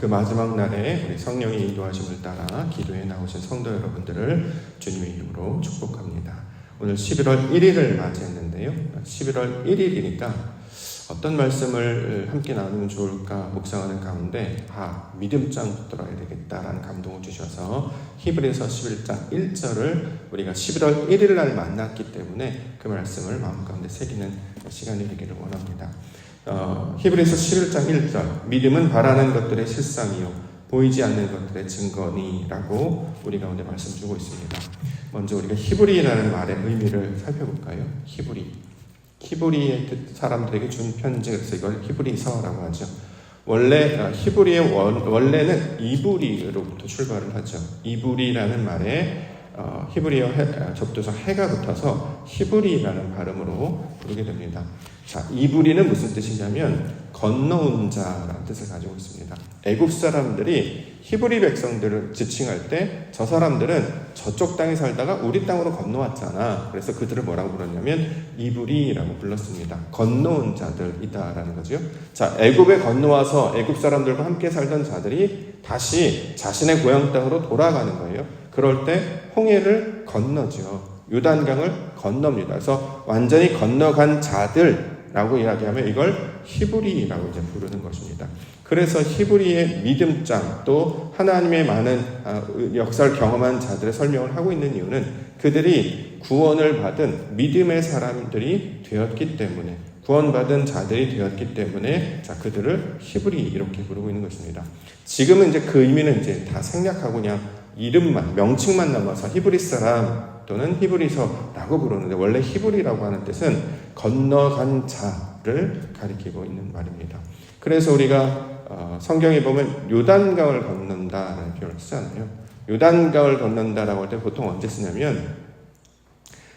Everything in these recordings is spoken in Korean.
그 마지막 날에 우리 성령의 인도하심을 따라 기도에 나오신 성도 여러분들을 주님의 이름으로 축복합니다. 오늘 11월 1일을 맞이했는데요. 11월 1일이니까 어떤 말씀을 함께 나누면 좋을까 묵상하는 가운데 아 믿음장 붙들어야 되겠다라는 감동을 주셔서 히브리서 11장 1절을 우리가 11월 1일 날 만났기 때문에 그 말씀을 마음 가운데 새기는 시간이 되기를 원합니다. 어, 히브리서 11장 1절 믿음은 바라는 것들의 실상이요 보이지 않는 것들의 증거니라고 우리 가운데 말씀 주고 있습니다. 먼저 우리가 히브리라는 말의 의미를 살펴볼까요? 히브리. 히브리의 사람들에게 준 편지 그래서 이걸 히브리서라고 하죠. 원래 어, 히브리의 원, 원래는 이브리로부터 출발을 하죠. 이브리라는 말에 어, 히브리어 해, 어, 접두사 해가 붙어서 히브리라는 발음으로 부르게 됩니다. 자, 이브리는 무슨 뜻이냐면 건너온 자라는 뜻을 가지고 있습니다. 애굽 사람들이 히브리 백성들을 지칭할 때 저 사람들은 저쪽 땅에 살다가 우리 땅으로 건너왔잖아. 그래서 그들을 뭐라고 불렀냐면 이브리라고 불렀습니다. 건너온 자들이다라는 거죠. 자, 애굽에 건너와서 애굽 사람들과 함께 살던 자들이 다시 자신의 고향 땅으로 돌아가는 거예요. 그럴 때 홍해를 건너죠. 요단강을 건넙니다. 그래서 완전히 건너간 자들 라고 이야기하면 이걸 히브리라고 이제 부르는 것입니다. 그래서 히브리의 믿음장 또 하나님의 많은 아, 역사를 경험한 자들의 설명을 하고 있는 이유는 그들이 구원을 받은 믿음의 사람들이 되었기 때문에 구원받은 자들이 되었기 때문에 자 그들을 히브리 이렇게 부르고 있는 것입니다. 지금은 이제 그 의미는 이제 다 생략하고 그냥 이름만 명칭만 남아서 히브리 사람 또는 히브리서라고 부르는데 원래 히브리라고 하는 뜻은 건너간 자를 가리키고 있는 말입니다. 그래서 우리가 어, 성경에 보면 요단강을 건넌다라는 표현을 쓰잖아요. 요단강을 건넌다라고 할 때 보통 언제 쓰냐면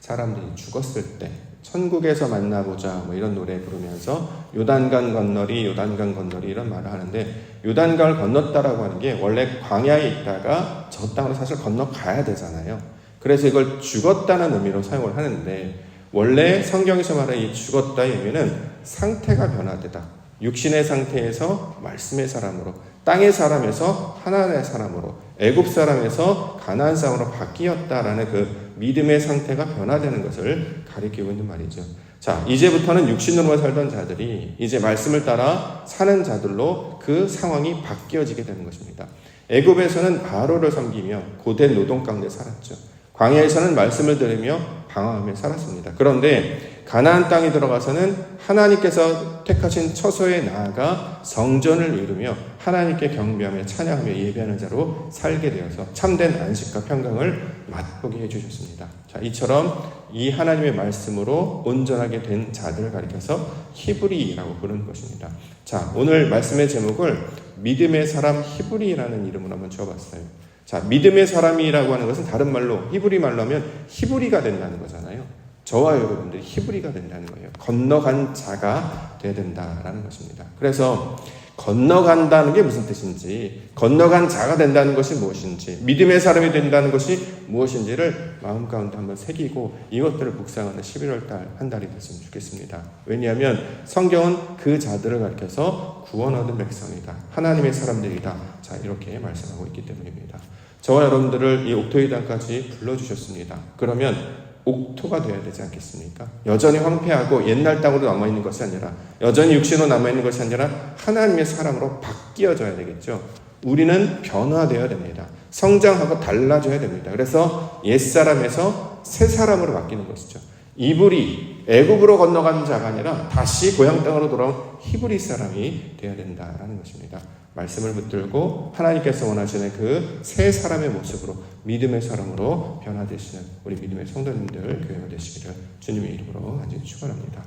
사람들이 죽었을 때 천국에서 만나보자 뭐 이런 노래 부르면서 요단강 건너리 요단강 건너리 이런 말을 하는데 요단강을 건넜다라고 하는 게 원래 광야에 있다가 저 땅으로 사실 건너가야 되잖아요. 그래서 이걸 죽었다는 의미로 사용을 하는데 원래 성경에서 말하는 이 죽었다의 의미는 상태가 변화되다. 육신의 상태에서 말씀의 사람으로 땅의 사람에서 하나님의 사람으로 애굽 사람에서 가나안 사람으로 바뀌었다라는 그 믿음의 상태가 변화되는 것을 가리키고 있는 말이죠. 자, 이제부터는 육신으로만 살던 자들이 이제 말씀을 따라 사는 자들로 그 상황이 바뀌어지게 되는 것입니다. 애굽에서는 바로를 섬기며 고된 노동 가운데 살았죠. 광야에서는 말씀을 들으며 방황하며 살았습니다. 그런데 가나안 땅에 들어가서는 하나님께서 택하신 처소에 나아가 성전을 이루며 하나님께 경배하며 찬양하며 예배하는 자로 살게 되어서 참된 안식과 평강을 맛보게 해주셨습니다. 자, 이처럼 이 하나님의 말씀으로 온전하게 된 자들을 가리켜서 히브리라고 부르는 것입니다. 자, 오늘 말씀의 제목을 믿음의 사람 히브리라는 이름으로 한번 지어봤어요. 자, 믿음의 사람이라고 하는 것은 다른 말로 히브리 말로 하면 히브리가 된다는 거잖아요. 저와 여러분들이 히브리가 된다는 거예요. 건너간 자가 되어야 된다라는 것입니다. 그래서 건너간다는 게 무슨 뜻인지, 건너간 자가 된다는 것이 무엇인지, 믿음의 사람이 된다는 것이 무엇인지를 마음 가운데 한번 새기고 이것들을 묵상하는 11월 달 한 달이 됐으면 좋겠습니다. 왜냐하면 성경은 그 자들을 가리켜서 구원 얻은 백성이다. 하나님의 사람들이다. 자, 이렇게 말씀하고 있기 때문입니다. 저와 여러분들을 이 옥토이단까지 불러주셨습니다. 그러면 옥토가 되어야 되지 않겠습니까? 여전히 황폐하고 옛날 땅으로 남아있는 것이 아니라 여전히 육신으로 남아있는 것이 아니라 하나님의 사람으로 바뀌어져야 되겠죠. 우리는 변화되어야 됩니다. 성장하고 달라져야 됩니다. 그래서 옛사람에서 새 사람으로 바뀌는 것이죠. 이불이 애굽으로 건너간 자가 아니라 다시 고향 땅으로 돌아온 히브리 사람이 되어야 된다라는 것입니다. 말씀을 붙들고 하나님께서 원하시는 그 새 사람의 모습으로 믿음의 사람으로 변화되시는 우리 믿음의 성도님들 교회가 되시기를 주님의 이름으로 간절히 축원합니다.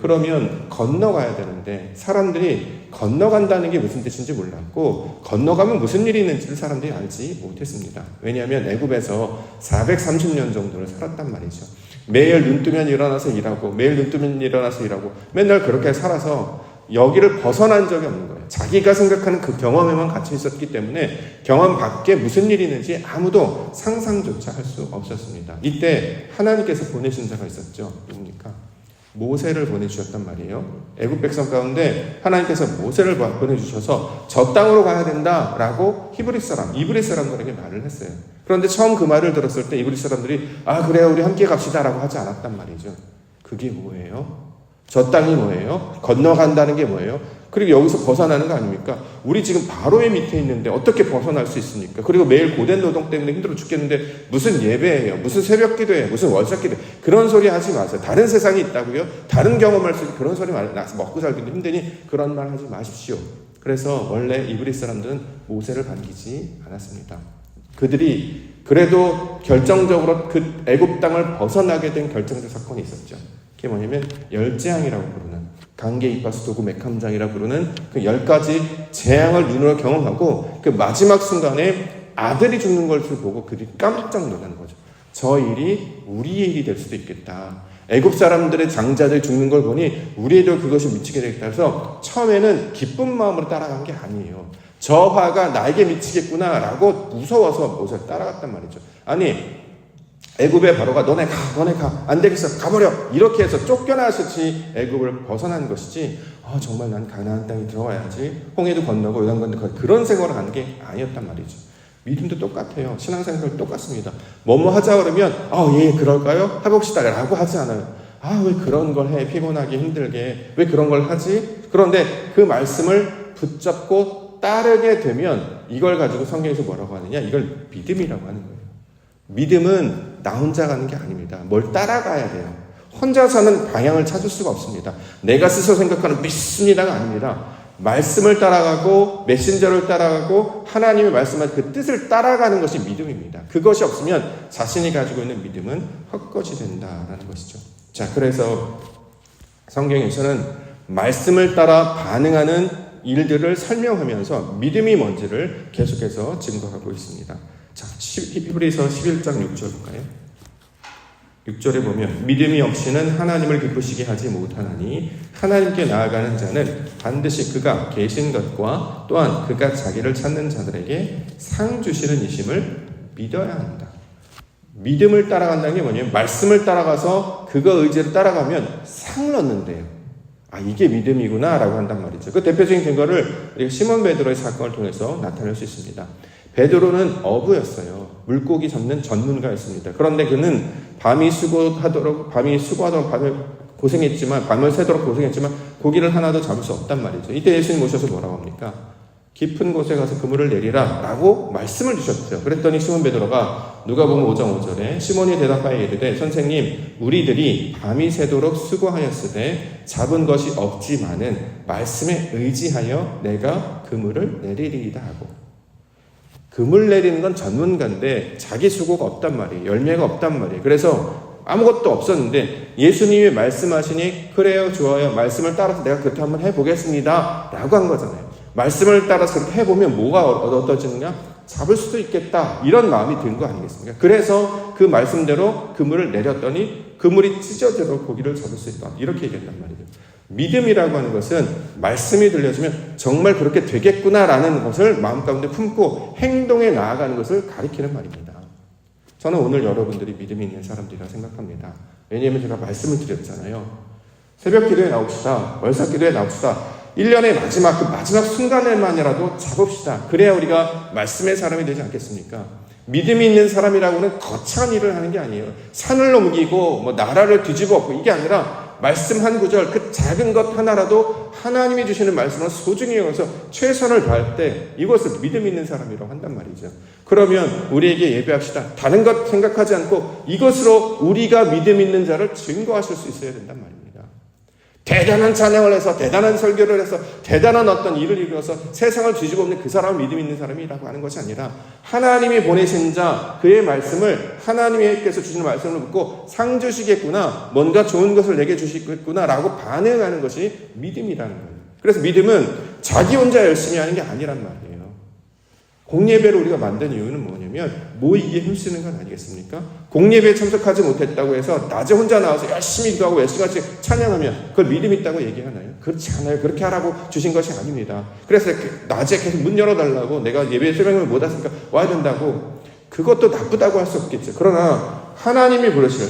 그러면 건너가야 되는데 사람들이 건너간다는 게 무슨 뜻인지 몰랐고 건너가면 무슨 일이 있는지를 사람들이 알지 못했습니다. 왜냐하면 애굽에서 430년 정도를 살았단 말이죠. 매일 눈 뜨면 일어나서 일하고 매일 눈 뜨면 일어나서 일하고 맨날 그렇게 살아서 여기를 벗어난 적이 없는 거예요. 자기가 생각하는 그 경험에만 갇혀 있었기 때문에 경험 밖에 무슨 일이 있는지 아무도 상상조차 할 수 없었습니다. 이때 하나님께서 보내신 자가 있었죠. 누굽니까? 모세를 보내주셨단 말이에요. 애굽 백성 가운데 하나님께서 모세를 보내주셔서 저 땅으로 가야 된다라고 히브리 사람, 이브리 사람들에게 말을 했어요. 그런데 처음 그 말을 들었을 때 이브리 사람들이 아 그래요 우리 함께 갑시다라고 하지 않았단 말이죠. 그게 뭐예요? 저 땅이 뭐예요? 건너간다는 게 뭐예요? 그리고 여기서 벗어나는 거 아닙니까? 우리 지금 바로의 밑에 있는데 어떻게 벗어날 수 있습니까? 그리고 매일 고된 노동 때문에 힘들어 죽겠는데 무슨 예배예요? 무슨 새벽 기도예요? 무슨 월삭 기도 그런 소리 하지 마세요. 다른 세상이 있다고요? 다른 경험할 수 있는 그런 소리 말, 나 먹고 살기도 힘드니 그런 말 하지 마십시오. 그래서 원래 이브리 사람들은 모세를 반기지 않았습니다. 그들이 그래도 결정적으로 그 애굽 땅을 벗어나게 된 결정적 사건이 있었죠. 그게 뭐냐면 열재앙이라고 부르는 강계 이파스 도구 맥함장이라고 부르는 그 열 가지 재앙을 눈으로 경험하고 그 마지막 순간에 아들이 죽는 것을 보고 그들이 깜짝 놀라는 거죠. 저 일이 우리의 일이 될 수도 있겠다. 애굽 사람들의 장자들이 죽는 걸 보니 우리에도 그것이 미치게 되겠다. 그래서 처음에는 기쁜 마음으로 따라간 게 아니에요. 저 화가 나에게 미치겠구나라고 무서워서 모세를 따라갔단 말이죠. 아니 애굽의 바로가 너네 가, 너네 가, 안 되겠어, 가버려 이렇게 해서 쫓겨나셨지 애굽을 벗어난 것이지. 아 정말 난 가나안 땅에 들어가야지. 홍해도 건너고 요단 건너고 그런 생각을 하는 게 아니었단 말이죠. 믿음도 똑같아요. 신앙생활도 똑같습니다. 뭐뭐 하자 그러면 아예 그럴까요? 해봅시다라고 하지 않아요. 아 왜 그런 걸 해? 피곤하게 힘들게 왜 그런 걸 하지? 그런데 그 말씀을 붙잡고 따르게 되면 이걸 가지고 성경에서 뭐라고 하느냐? 이걸 믿음이라고 하는 거예요. 믿음은 나 혼자 가는 게 아닙니다. 뭘 따라가야 돼요. 혼자서는 방향을 찾을 수가 없습니다. 내가 스스로 생각하는 믿습니다가 아닙니다. 말씀을 따라가고 메신저를 따라가고 하나님의 말씀한 그 뜻을 따라가는 것이 믿음입니다. 그것이 없으면 자신이 가지고 있는 믿음은 헛것이 된다라는 것이죠. 자, 그래서 성경에서는 말씀을 따라 반응하는 일들을 설명하면서 믿음이 뭔지를 계속해서 증거하고 있습니다. 자, 히브리서 11장 6절 볼까요? 6절에 보면 믿음이 없이는 하나님을 기쁘시게 하지 못하나니 하나님께 나아가는 자는 반드시 그가 계신 것과 또한 그가 자기를 찾는 자들에게 상 주시는 이심을 믿어야 한다. 믿음을 따라간다는 게 뭐냐면 말씀을 따라가서 그거 의지를 따라가면 상을 얻는데요. 아 이게 믿음이구나라고 한단 말이죠. 그 대표적인 증거를 우리가 시몬 베드로의 사건을 통해서 나타낼 수 있습니다. 베드로는 어부였어요. 물고기 잡는 전문가였습니다. 그런데 그는 밤이 수고하도록 밤이 수고하도록 밤을 고생했지만 밤을 새도록 고생했지만 고기를 하나도 잡을 수 없단 말이죠. 이때 예수님 오셔서 뭐라고 합니까? 깊은 곳에 가서 그물을 내리라 라고 말씀을 주셨어요. 그랬더니 시몬 베드로가 누가 보면 5장 5절에 시몬이 대답하여 이르되 선생님 우리들이 밤이 새도록 수고하였으되 잡은 것이 없지만은 말씀에 의지하여 내가 그물을 내리리이다 하고 금을 내리는 건 전문가인데 자기 수고가 없단 말이에요. 열매가 없단 말이에요. 그래서 아무것도 없었는데 예수님이 말씀하시니 그래요 좋아요 말씀을 따라서 내가 그렇게 한번 해보겠습니다 라고 한 거잖아요. 말씀을 따라서 그렇게 해보면 뭐가 얻어지느냐? 잡을 수도 있겠다 이런 마음이 든 거 아니겠습니까? 그래서 그 말씀대로 그물을 내렸더니 그물이 찢어져도 고기를 잡을 수 있다 이렇게 얘기했단 말이에요. 믿음이라고 하는 것은 말씀이 들려주면 정말 그렇게 되겠구나라는 것을 마음 가운데 품고 행동에 나아가는 것을 가리키는 말입니다. 저는 오늘 여러분들이 믿음이 있는 사람들이라 생각합니다. 왜냐하면 제가 말씀을 드렸잖아요. 새벽 기도에 나옵시다. 월삭 기도에 나옵시다. 1년의 마지막 그 마지막 순간에만이라도 잡읍시다. 그래야 우리가 말씀의 사람이 되지 않겠습니까? 믿음이 있는 사람이라고는 거창한 일을 하는 게 아니에요. 산을 넘기고 뭐 나라를 뒤집어 엎고 이게 아니라 말씀 한 구절 그 작은 것 하나라도 하나님이 주시는 말씀을 소중히 여겨서 최선을 다할 때 이것을 믿음 있는 사람이라고 한단 말이죠. 그러면 우리에게 예배합시다. 다른 것 생각하지 않고 이것으로 우리가 믿음 있는 자를 증거하실 수 있어야 된단 말입니다. 대단한 찬양을 해서 대단한 설교를 해서 대단한 어떤 일을 이루어서 세상을 뒤집어 엎는 그 사람을 믿음 있는 사람이라고 하는 것이 아니라 하나님이 보내신 자 그의 말씀을 하나님께서 주시는 말씀을 듣고 상 주시겠구나 뭔가 좋은 것을 내게 주시겠구나라고 반응하는 것이 믿음이라는 거예요. 그래서 믿음은 자기 혼자 열심히 하는 게 아니란 말이에요. 공예배를 우리가 만든 이유는 뭐냐면 모이기에 힘쓰는 건 아니겠습니까? 공예배에 참석하지 못했다고 해서 낮에 혼자 나와서 열심히 기도하고 열심히 같이 찬양하면 그걸 믿음 있다고 얘기하나요? 그렇지 않아요. 그렇게 하라고 주신 것이 아닙니다. 그래서 낮에 계속 문 열어달라고 내가 예배 설명을 못 왔으니까 와야 된다고 그것도 나쁘다고 할 수 없겠죠. 그러나 하나님이 부르실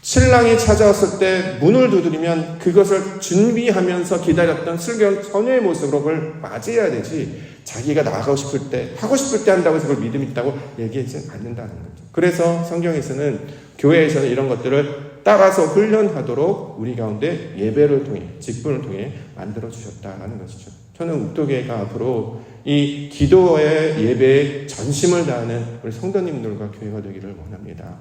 신랑이 찾아왔을 때 문을 두드리면 그것을 준비하면서 기다렸던 슬기로운 처녀의 모습으로 그걸 맞이해야 되지 자기가 나가고 싶을 때 하고 싶을 때 한다고 해서 그걸 믿음 있다고 얘기하지 않는다는 거죠. 그래서 성경에서는 교회에서는 이런 것들을 따라서 훈련하도록 우리 가운데 예배를 통해 직분을 통해 만들어 주셨다라는 것이죠. 저는 욱도교회가 앞으로 이 기도의 예배에 전심을 다하는 우리 성도님들과 교회가 되기를 원합니다.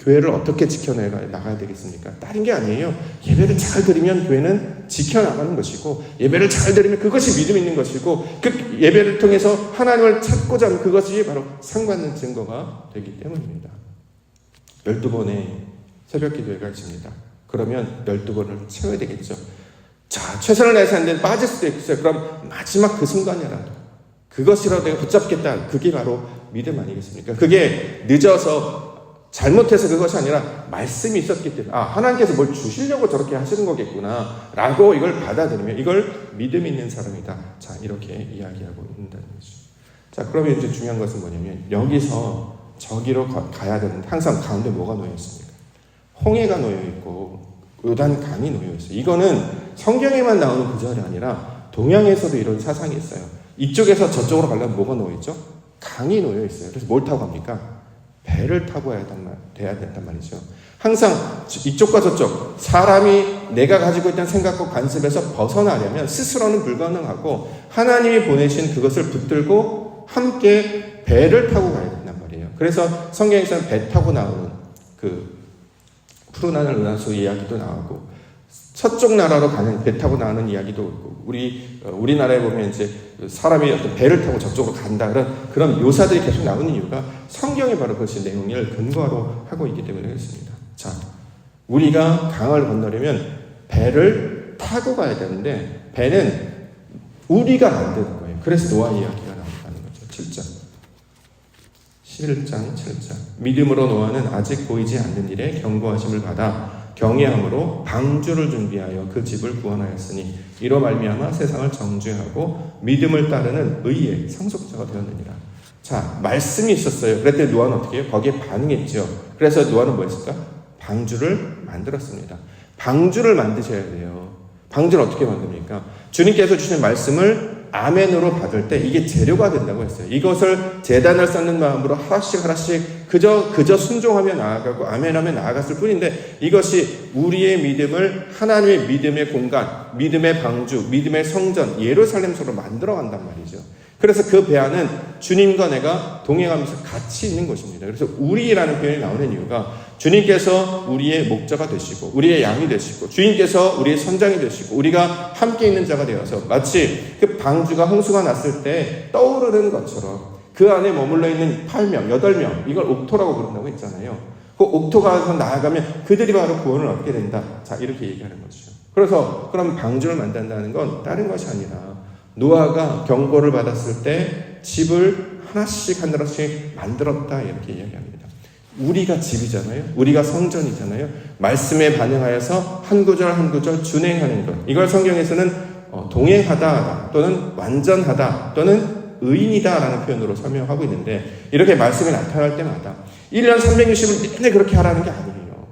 교회를 어떻게 지켜나가야 되겠습니까? 다른 게 아니에요. 예배를 잘 드리면 교회는 지켜나가는 것이고, 예배를 잘 드리면 그것이 믿음 있는 것이고, 그 예배를 통해서 하나님을 찾고자 하는 그것이 바로 상받는 증거가 되기 때문입니다. 12번의 새벽 기도회가 있습니다. 그러면 12번을 채워야 되겠죠. 자, 최선을 다해서 하는데 빠질 수도 있어요. 그럼 마지막 그 순간이라도 그것이라도 내가 붙잡겠다. 그게 바로 믿음 아니겠습니까? 그게 늦어서 잘못해서 그것이 아니라 말씀이 있었기 때문에 아 하나님께서 뭘 주시려고 저렇게 하시는 거겠구나 라고 이걸 받아들이면 이걸 믿음 있는 사람이다. 자 이렇게 이야기하고 있다는 거죠. 자 그러면 이제 중요한 것은 뭐냐면 여기서 저기로 가, 야 되는데 항상 가운데 뭐가 놓여 있습니까? 홍해가 놓여 있고 요단 강이 놓여 있어요. 이거는 성경에만 나오는 구절이 아니라 동양에서도 이런 사상이 있어요. 이쪽에서 저쪽으로 가려면 뭐가 놓여 있죠? 강이 놓여 있어요. 그래서 뭘 타고 갑니까 배를 타고 돼야 된단 말이죠. 항상 이쪽과 저쪽 사람이 내가 가지고 있던 생각과 관습에서 벗어나려면 스스로는 불가능하고 하나님이 보내신 그것을 붙들고 함께 배를 타고 가야 된단 말이에요. 그래서 성경에서는 배 타고 나오는 그 푸른 하늘 은하수 이야기도 나오고 서쪽 나라로 가는 배 타고 나오는 이야기도 있고 우리 어, 우리나라에 보면 이제 사람이 어떤 배를 타고 저쪽으로 간다 그런 그런 묘사들이 계속 나오는 이유가 성경이 바로 그것이 내용을 근거로 하고 있기 때문에 그렇습니다. 자, 우리가 강을 건너려면 배를 타고 가야 되는데 배는 우리가 만드는 거예요. 그래서 노아 이야기가 나온다는 거죠. 7장. 11장 7장. 믿음으로 노아는 아직 보이지 않는 일에 경고하심을 받아 경외함으로 방주를 준비하여 그 집을 구원하였으니 이로 말미암아 세상을 정죄하고 믿음을 따르는 의의 상속자가 되었느니라. 자, 말씀이 있었어요. 그랬더니 노아는 어떻게 해요? 거기에 반응했죠. 그래서 노아는 뭐 했을까? 방주를 만들었습니다. 방주를 만드셔야 돼요. 방주를 어떻게 만듭니까? 주님께서 주신 말씀을 아멘으로 받을 때 이게 재료가 된다고 했어요. 이것을 재단을 쌓는 마음으로 하나씩 하나씩 그저 그저 순종하며 나아가고 아멘하며 나아갔을 뿐인데 이것이 우리의 믿음을 하나님의 믿음의 공간, 믿음의 방주, 믿음의 성전 예루살렘으로 만들어 간단 말이죠. 그래서 그 배 안은 주님과 내가 동행하면서 같이 있는 것입니다. 그래서 우리라는 표현이 나오는 이유가 주님께서 우리의 목자가 되시고 우리의 양이 되시고 주인께서 우리의 선장이 되시고 우리가 함께 있는 자가 되어서 마치 그 방주가 홍수가 났을 때 떠오르는 것처럼 그 안에 머물러 있는 8명, 8명 이걸 옥토라고 부른다고 했잖아요. 그 옥토가 나아가면 그들이 바로 구원을 얻게 된다. 자 이렇게 얘기하는 거죠. 그래서 그럼 방주를 만든다는 건 다른 것이 아니라 노아가 경고를 받았을 때 집을 하나씩 하나씩 만들었다 이렇게 이야기합니다. 우리가 집이잖아요. 우리가 성전이잖아요. 말씀에 반응하여서 한 구절 한 구절 준행하는 것. 이걸 성경에서는 어, 동행하다 또는 완전하다 또는 의인이다라는 표현으로 설명하고 있는데 이렇게 말씀이 나타날 때마다 1년 360을 내내 그렇게 하라는 게 아니에요.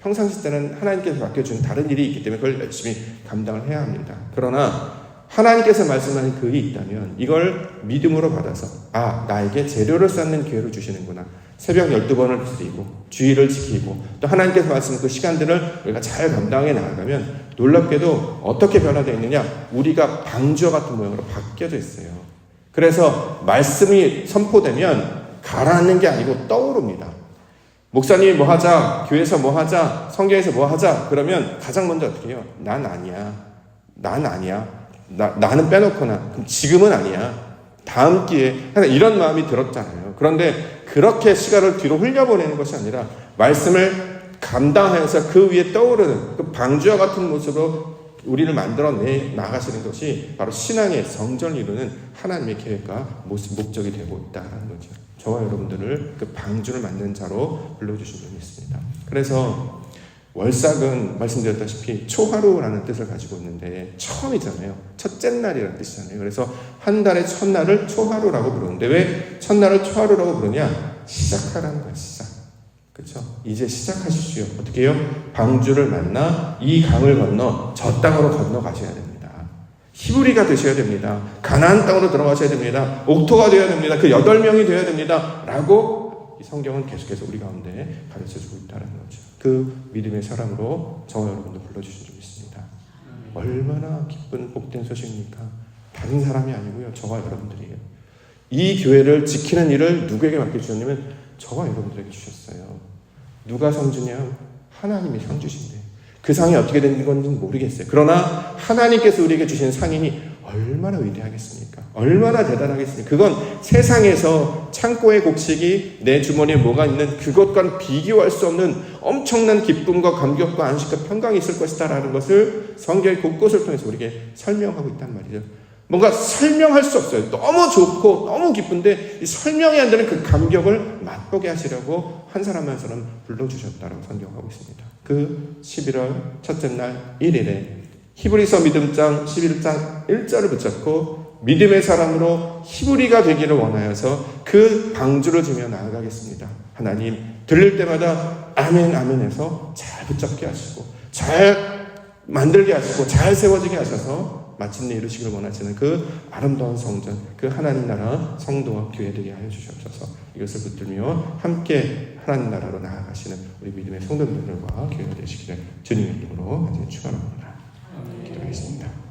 평상시 때는 하나님께서 맡겨준 다른 일이 있기 때문에 그걸 열심히 감당을 해야 합니다. 그러나 하나님께서 말씀하는 그게 있다면 이걸 믿음으로 받아서 아 나에게 재료를 쌓는 기회를 주시는구나 새벽 12번을 드리고 주의를 지키고 또 하나님께서 말씀한 그 시간들을 우리가 잘 감당해 나아가면 놀랍게도 어떻게 변화되어 있느냐? 우리가 방주와 같은 모양으로 바뀌어져 있어요. 그래서 말씀이 선포되면 가라앉는 게 아니고 떠오릅니다. 목사님이 뭐 하자 교회에서 뭐 하자 성경에서 뭐 하자 그러면 가장 먼저 어떻게 해요? 난 아니야. 난 아니야. 나, 나는 빼놓거나. 지금은 아니야. 다음 기회에 이런 마음이 들었잖아요. 그런데 그렇게 시간을 뒤로 흘려보내는 것이 아니라 말씀을 감당하면서 그 위에 떠오르는 그 방주와 같은 모습으로 우리를 만들어내 나가시는 것이 바로 신앙의 성전을 이루는 하나님의 계획과 모습, 목적이 되고 있다는 거죠. 저와 여러분들을 그 방주를 만든 자로 불러주신 분이 있습니다. 그래서 월삭은 말씀드렸다시피 초하루라는 뜻을 가지고 있는데 처음이잖아요. 첫째 날이라는 뜻이잖아요. 그래서 한 달의 첫날을 초하루라고 부르는데 왜 첫날을 초하루라고 부르냐? 시작하라는 거야, 시작. 그렇죠? 이제 시작하십시오. 어떻게 해요? 방주를 만나 이 강을 건너 저 땅으로 건너가셔야 됩니다. 히브리가 되셔야 됩니다. 가나안 땅으로 들어가셔야 됩니다. 옥토가 되어야 됩니다. 그 여덟 명이 되어야 됩니다. 라고 이 성경은 계속해서 우리 가운데 가르쳐 주고 있다는 거죠. 그 믿음의 사람으로 저와 여러분도 불러주신 줄 믿습니다. 얼마나 기쁜 복된 소식입니까? 다른 사람이 아니고요. 저와 여러분들이에요. 이 교회를 지키는 일을 누구에게 맡겨주셨냐면 저와 여러분들에게 주셨어요. 누가 성주냐? 하나님이 상 주신대. 그 상이 어떻게 된 건지는 모르겠어요. 그러나 하나님께서 우리에게 주신 상이니 얼마나 위대하겠습니까? 얼마나 대단하겠습니까? 그건 세상에서 창고의 곡식이 내 주머니에 뭐가 있는 그것과는 비교할 수 없는 엄청난 기쁨과 감격과 안식과 평강이 있을 것이다라는 것을 성경의 곳곳을 통해서 우리에게 설명하고 있단 말이죠. 뭔가 설명할 수 없어요. 너무 좋고 너무 기쁜데 이 설명이 안 되는 그 감격을 맛보게 하시려고 한 사람 한 사람 불러주셨다고 성경하고 있습니다. 그 11월 첫째 날 1일에 히브리서 믿음장 11장 1절을 붙잡고 믿음의 사람으로 히브리가 되기를 원하여서 그 방주를 지며 나아가겠습니다. 하나님 들릴 때마다 아멘 아멘 해서 잘 붙잡게 하시고 잘 만들게 하시고 잘 세워지게 하셔서 마침내 이루시길 원하시는 그 아름다운 성전, 그 하나님 나라 성도와 교회 되게 하여 주시옵소서. 이것을 붙들며 함께 하나님 나라로 나아가시는 우리 믿음의 성도들과 교회가 되시기를 주님의 이름으로 간절히 축원합니다. 기도하겠습니다.